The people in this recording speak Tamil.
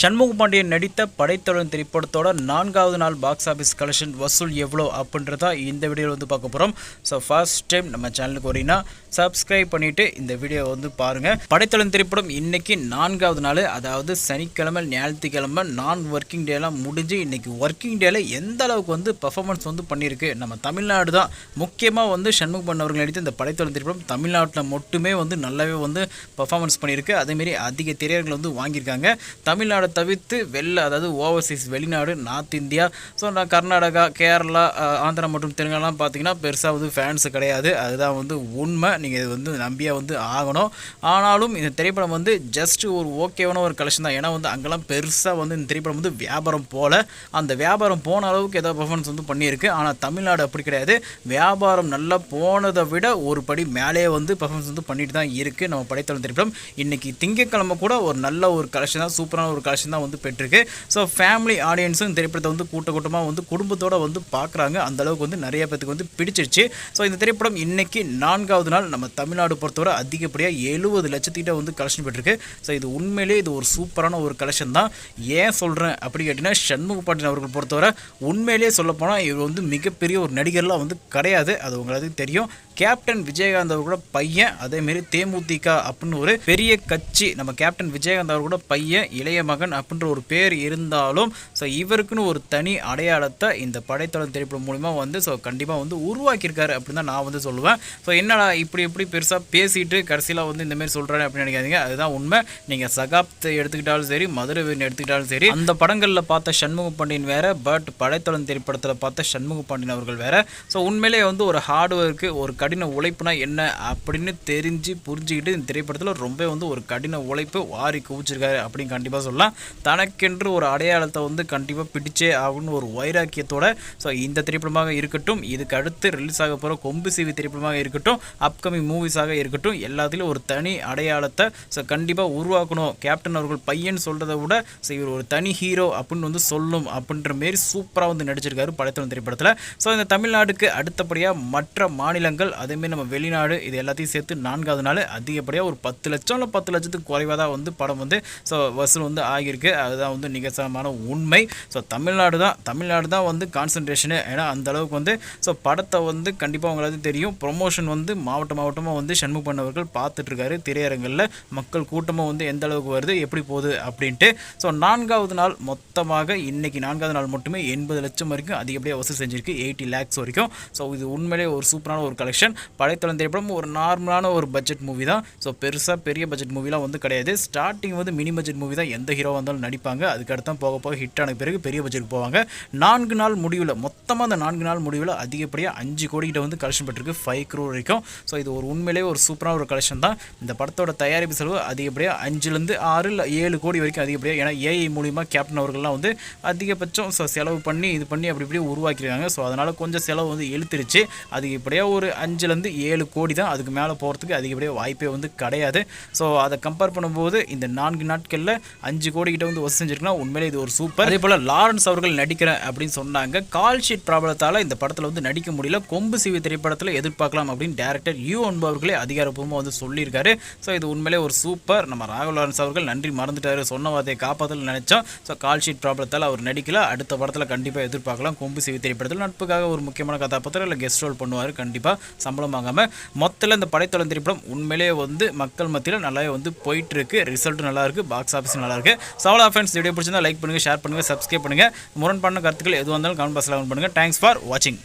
சண்முக பாண்டியன் நடித்த படைத்தொழில் திரைப்படத்தோட நான்காவது நாள் பாக்ஸ் ஆஃபீஸ் கலெக்ஷன் வசூல் எவ்வளோ அப்படின்றத இந்த வீடியோவில் வந்து பார்க்க போகிறோம் ஸோ ஃபர்ஸ்ட் டைம் நம்ம சேனலுக்கு வரீங்கன்னா சப்ஸ்கிரைப் பண்ணிவிட்டு இந்த வீடியோ வந்து பாருங்கள் படைத்தொழில் திரைப்படம் இன்றைக்கி நான்காவது நாள். அதாவது சனிக்கிழமை ஞாயிற்றுக்கிழமை நான் ஒர்க்கிங் டேலாம் முடிஞ்சு இன்றைக்கி ஒர்க்கிங் டேல எந்த அளவுக்கு வந்து பர்ஃபார்மன்ஸ் வந்து பண்ணியிருக்கு நம்ம தமிழ்நாடு தான். முக்கியமாக வந்து சண்முக பண்ணவர்கள் நடித்த இந்த படைத்தொழில் திரைப்படம் தமிழ்நாட்டில் மட்டுமே வந்து நல்லாவே வந்து பர்ஃபார்மன்ஸ் பண்ணியிருக்கு அதேமாரி அதிக திரையர்கள் வந்து வாங்கியிருக்காங்க. தமிழ்நாடு தவிர்த்து வெளில அதாவது ஓவர்சீஸ் வெளிநாடு நார்த் இந்தியா ஸோ நான் கர்நாடகா கேரளா ஆந்திரா மற்றும் தெலுங்காலாம் பார்த்தீங்கன்னா பெருசாக வந்து ஃபேன்ஸ் கிடையாது. அதுதான் வந்து உண்மை. நீங்கள் இது வந்து நம்பியாக வந்து ஆகணும். ஆனாலும் இந்த திரைப்படம் வந்து ஜஸ்ட் ஒரு ஓகேவான ஒரு கலெக்ஷன் தான். ஏன்னா வந்து அங்கெல்லாம் பெருசாக வந்து இந்த திரைப்படம் வந்து வியாபாரம் போல. அந்த வியாபாரம் போன அளவுக்கு ஏதோ பர்ஃபார்மன்ஸ் வந்து பண்ணியிருக்கு. ஆனால் தமிழ்நாடு அப்படி கிடையாது. வியாபாரம் நல்லா போனதை விட ஒரு படி மேலேயே வந்து பர்ஃபார்மன்ஸ் வந்து பண்ணிட்டு தான் இருக்குது நம்ம படைத்தளம் திரைப்படம். இன்றைக்கி திங்கக்கிழமை கூட ஒரு நல்ல ஒரு கலெக்ஷன் தான். சூப்பரான ஒரு கலெக்ஷன் தான் வந்து பெற்றிருக்கு. ஸோ ஃபேமிலி ஆடியன்ஸும் இந்த திரைப்படத்தை வந்து கூட்ட கூட்டமாக வந்து குடும்பத்தோட வந்து பார்க்குறாங்க அந்த அளவுக்கு வந்து நிறைய பேத்துக்கு வந்து பிடிச்சிருச்சு. ஸோ இந்த திரைப்படம் இன்னைக்கு நான்காவது நாள். நம்ம தமிழ்நாடு பொறுத்தவரை அதிகப்படியாக எழுபது லட்சத்திட்ட வந்து கலெக்ஷன் பெற்றிருக்கு. ஸோ இது உண்மையிலேயே இது ஒரு சூப்பரான ஒரு கலெக்ஷன் தான். ஏன் சொல்கிறேன் அப்படி கேட்டிங்கன்னா சண்முக பாண்டியன் அவர்கள் பொறுத்தவரை உண்மையிலேயே சொல்லப்போனால் இவர் வந்து மிகப்பெரிய ஒரு நடிகர்லாம் வந்து கிடையாது. அது உங்களுக்கு தெரியும். கேப்டன் விஜயகாந்த் அவர்களோட பையன் அதேமாரி தேமுதிக அப்படின்னு ஒரு பெரிய கட்சி. நம்ம கேப்டன் விஜயகாந்த் அவர்களோட பையன் இளைய மகன் அப்படின்ற ஒரு பேர் இருந்தாலும் ஸோ இவருக்குன்னு ஒரு தனி அடையாளத்தை இந்த படைத்தளம் திரைப்படம் மூலிமா வந்து ஸோ கண்டிப்பாக வந்து உருவாக்கியிருக்காரு அப்படின்னு தான் நான் வந்து சொல்லுவேன். ஸோ என்னடா இப்படி இப்படி பெருசாக பேசிட்டு கடைசியில் வந்து இந்த மாதிரி சொல்கிறேன் அப்படின்னு நினைக்காதீங்க. அதுதான் உண்மை. நீங்கள் சகாப்தை எடுத்துக்கிட்டாலும் சரி மதுரை வீரன் எடுத்துக்கிட்டாலும் சரி அந்த படங்களில் பார்த்த சண்முக பாண்டியன் வேற பட் படைத்தளம் திரைப்படத்தில் பார்த்த சண்முக பாண்டியன் அவர்கள் வேற. ஸோ உண்மையிலேயே வந்து ஒரு ஹார்ட் ஒர்க்கு ஒரு கடின உழைப்புனா என்ன அப்படின்னு தெரிஞ்சு புரிஞ்சுக்கிட்டு இந்த திரைப்படத்தில் ரொம்ப வந்து ஒரு கடின உழைப்பு வாரி குவிச்சிருக்காரு அப்படின்னு கண்டிப்பாக சொல்லலாம். தனக்கென்று ஒரு அடையாளத்தை வந்து கண்டிப்பாக பிடிச்சே ஆகும்னு ஒரு வைராக்கியத்தோட ஸோ இந்த திரைப்படமாக இருக்கட்டும் இதுக்கு அடுத்து ரிலீஸ் ஆக போகிற கொம்பு சிவி திரைப்படமாக இருக்கட்டும் அப்கமிங் மூவிஸாக இருக்கட்டும் எல்லாத்துலேயும் ஒரு தனி அடையாளத்தை ஸோ கண்டிப்பாக உருவாக்கணும். கேப்டன் அவர்கள் பையன் சொல்கிறத விட ஸோ இவர் ஒரு தனி ஹீரோ அப்படின்னு வந்து சொல்லும் அப்படின்ற மாரி சூப்பராக வந்து நடிச்சிருக்காரு படைத்தளம் திரைப்படத்தில். ஸோ இந்த தமிழ்நாடுக்கு அடுத்தபடியாக மற்ற மாநிலங்கள் அதேமாரி நம்ம வெளிநாடு இது எல்லாத்தையும் சேர்த்து நான்காவது நாள் அதிகப்படியாக ஒரு பத்து லட்சம் இல்லை பத்து லட்சத்துக்கு குறைவாக தான் வந்து படம் வந்து ஸோ வசூல் வந்து ஆகியிருக்கு. அதுதான் வந்து நிகழ்ச்சமான உண்மை. ஸோ தமிழ்நாடு தான் தமிழ்நாடு தான் வந்து கான்சன்ட்ரேஷனு ஏன்னா அந்த அளவுக்கு வந்து ஸோ படத்தை வந்து கண்டிப்பாக உங்களுக்கு தெரியும். ப்ரொமோஷன் வந்து மாவட்ட மாவட்டமாக வந்து சண்முக பண்ணவர்கள் பார்த்துட்ருக்காரு திரையரங்கில் மக்கள் கூட்டமாக வந்து எந்த அளவுக்கு வருது எப்படி போகுது அப்படின்ட்டு. ஸோ நான்காவது நாள் மொத்தமாக இன்றைக்கி நான்காவது நாள் மட்டுமே எண்பது லட்சம் வரைக்கும் அதிகப்படியாக வசூல் செஞ்சிருக்கு. எயிட்டி லேக்ஸ் வரைக்கும். ஸோ இது உண்மையிலேயே ஒரு சூப்பரான ஒரு கலெக்ஷன் படைத்தளம் திரைப்படம் ஒரு நார்மலான ஒரு பட்ஜெட் மூவி தான். ஸோ பெருசாக பெரிய பட்ஜெட் மூவிலாம் வந்து கிடையாது. ஸ்டார்டிங் வந்து மினி பட்ஜெட் மூவி தான். எந்த ஹீரோ வந்தாலும் நடிப்பாங்க. அதுக்கடுத்தான் போக போக ஹிட் ஆன பிறகு பெரிய பட்ஜெட் போவாங்க. நான்கு நாள் முடிவில் மொத்தமாக அந்த நான்கு நாள் முடிவில் அதிகப்படியாக அஞ்சு கோடி கிட்ட வந்து கலெக்ஷன் பெற்றிருக்கு ஃபைவ் க்ரோர் வரைக்கும். ஸோ இது ஒரு உண்மையிலேயே ஒரு சூப்பரான ஒரு கலெக்ஷன் தான். இந்த படத்தோட தயாரிப்பு செலவு அதிகப்படியாக அஞ்சுலேருந்து ஆறு இல்லை ஏழு கோடி வரைக்கும் அதிகப்படியாக ஏன்னா ஏஐ மூலிமா கேப்டன் அவர்கள்லாம் வந்து அதிகபட்சம் ஸோ செலவு பண்ணி இது பண்ணி அப்படி இப்படி உருவாக்கியிருக்காங்க. ஸோ அதனால் கொஞ்சம் செலவு வந்து இழுத்துருச்சு. அதிகப்படியாக ஒரு அஞ்சுலேருந்து ஏழு கோடி தான் அதுக்கு மேலே போகிறதுக்கு அதிகப்படியாக வாய்ப்பே வந்து கிடையாது. ஸோ அதை கம்பேர் பண்ணும்போது இந்த நான்கு நாட்களில் அஞ்சு கோடி கிட்ட வந்து வசூல் செஞ்சிருக்குன்னா உண்மையிலே இது ஒரு சூப்பர் அதே போல் லாரன்ஸ் அவர்கள் நடிக்கிறேன் அப்படின்னு சொன்னாங்க. கால் ஷீட் ப்ராப்ளத்தால் இந்த படத்தில் வந்து நடிக்க முடியல. கொம்பு சிவி திரைப்படத்தில் எதிர்பார்க்கலாம் அப்படின்னு டேரக்டர் யூ அன்பவர்களே அதிகாரப்பூர்வமாக வந்து சொல்லியிருக்காரு. ஸோ இது உண்மையிலே ஒரு சூப்பர் நம்ம ராகுல் லாரன்ஸ் அவர்கள் நன்றி மறந்துட்டாரு. சொன்ன வார்த்தையை காப்பாற்றல நினைச்சோம். ஸோ கால் ஷீட் ப்ராப்ளத்தால் அவர் நடிக்கல. அடுத்த படத்தில் கண்டிப்பாக எதிர்பார்க்கலாம். கொம்பு சிவி திரைப்படத்தில் நட்புக்காக ஒரு முக்கியமான கதாபாத்திரம் இல்லை கெஸ்ட் ரோல் பண்ணுவார். கண்டிப்பாக சம்பளம் வாங்காமல் மொத்தத்தில் இந்த படைத்தளம் திரைப்படம் உண்மையிலேயே வந்து மக்கள் மத்தியில் நல்லாவே வந்து போயிட்டு இருக்கு. ரிசல்ட் நல்லா இருக்கு. பாக்ஸ் ஆஃபீஸ் நல்லா இருக்கு. சவலா ஃப்ரெண்ட்ஸ் வீடியோ பிடிச்சிருந்தா லைக் பண்ணுங்க ஷேர் பண்ணுங்கள் சப்ஸ்கிரைப் பண்ணுங்கள் முரண்பான கருத்துக்கள் எது வந்தாலும் கமெண்ட் பாக்ஸில் கமெண்ட் பண்ணுங்க. தேங்க்ஸ் ஃபார் வாட்சிங்